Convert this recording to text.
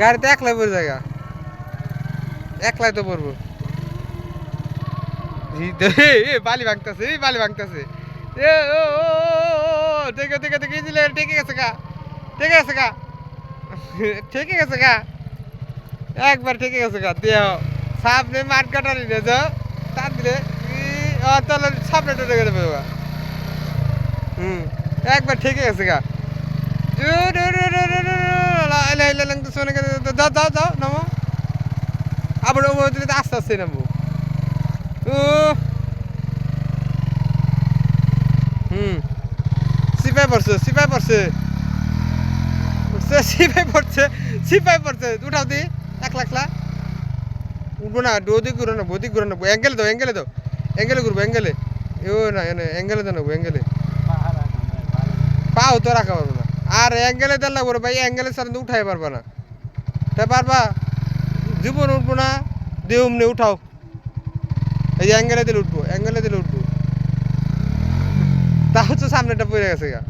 গাড়িতে একলাই পড়ে জায়গা একলাই তো পড়ব। বালি ভাঙতেছে বালি ভাঙতেছে। এ, ও দেখে দেখে দেখে দিলে ঠেকে গেছে গা। ঠেকে গেছে গা। ঠেকে গেছে গা। একবার ঠেকে গেছে গা দেহ সামনে মাঠ কাটারি রে যা তার দিলে তাহলে সামনে টেটে গেলে বেবা। হুম, একবার ঠেকে গেছে গা। যাও যাও যাও নামো। আবার ও দিলে তো আস্তে আস্তে নামবো। ও। হুম। সিপাই পড়ছে সিপাই পড়ছে। সিপাই পড়ছে সিপাই পড়ছে। উঠাও দি এক লাখলা উঠবো না ওদিক ঘুরো না ওদিক ঘুরো না অ্যাঙ্গেলে দাও অ্যাঙ্গেলে দাও। অ্যাঙ্গেলে ঘুরবো, অ্যাঙ্গেলে। ও না, এনে দাও নেব অ্যাঙ্গেলে। পাও তো রাখা পারব না। আর অ্যাঙ্গেলে দেন লাগবো ভাই, অ্যাঙ্গেলে সারা উঠাই পারবা না। তাই পারবা? জীবন উঠবো না দিয়ে উমনে উঠাও। এই অ্যাঙ্গেলে দিলে উঠবো, অ্যাঙ্গেলে দিলে উঠবো। তা হচ্ছে সামনেটা পড়ে গেছে গা।